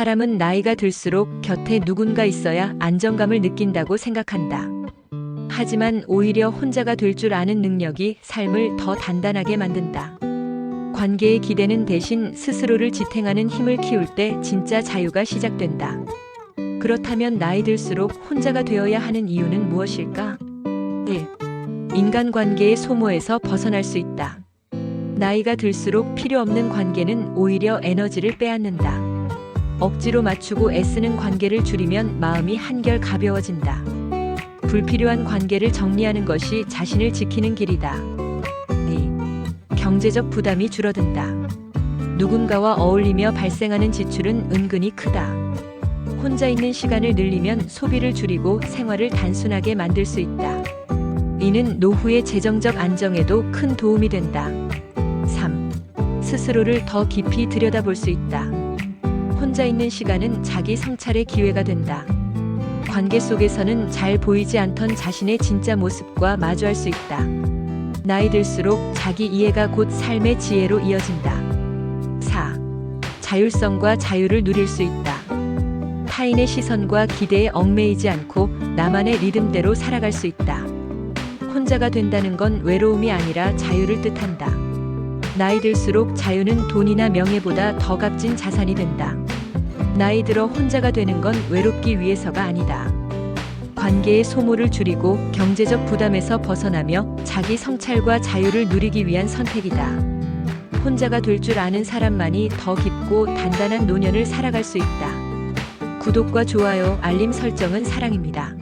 사람은 나이가 들수록 곁에 누군가 있어야 안정감을 느낀다고 생각한다. 하지만 오히려 혼자가 될 줄 아는 능력이 삶을 더 단단하게 만든다. 관계의 기대는 대신 스스로를 지탱하는 힘을 키울 때 진짜 자유가 시작된다. 그렇다면 나이 들수록 혼자가 되어야 하는 이유는 무엇일까? 1. 인간관계의 소모에서 벗어날 수 있다. 나이가 들수록 필요 없는 관계는 오히려 에너지를 빼앗는다. 억지로 맞추고 애쓰는 관계를 줄이면 마음이 한결 가벼워진다. 불필요한 관계를 정리하는 것이 자신을 지키는 길이다. 2. 경제적 부담이 줄어든다. 누군가와 어울리며 발생하는 지출은 은근히 크다. 혼자 있는 시간을 늘리면 소비를 줄이고 생활을 단순하게 만들 수 있다. 이는 노후의 재정적 안정에도 큰 도움이 된다. 3. 스스로를 더 깊이 들여다볼 수 있다. 혼자 있는 시간은 자기 성찰의 기회가 된다. 관계 속에서는 잘 보이지 않던 자신의 진짜 모습과 마주할 수 있다. 나이 들수록 자기 이해가 곧 삶의 지혜로 이어진다. 4. 자율성과 자유를 누릴 수 있다. 타인의 시선과 기대에 얽매이지 않고 나만의 리듬대로 살아갈 수 있다. 혼자가 된다는 건 외로움이 아니라 자유를 뜻한다. 나이 들수록 자유는 돈이나 명예보다 더 값진 자산이 된다. 나이 들어 혼자가 되는 건 외롭기 위해서가 아니다. 관계의 소모를 줄이고 경제적 부담에서 벗어나며 자기 성찰과 자유를 누리기 위한 선택이다. 혼자가 될 줄 아는 사람만이 더 깊고 단단한 노년을 살아갈 수 있다. 구독과 좋아요, 알림 설정은 사랑입니다.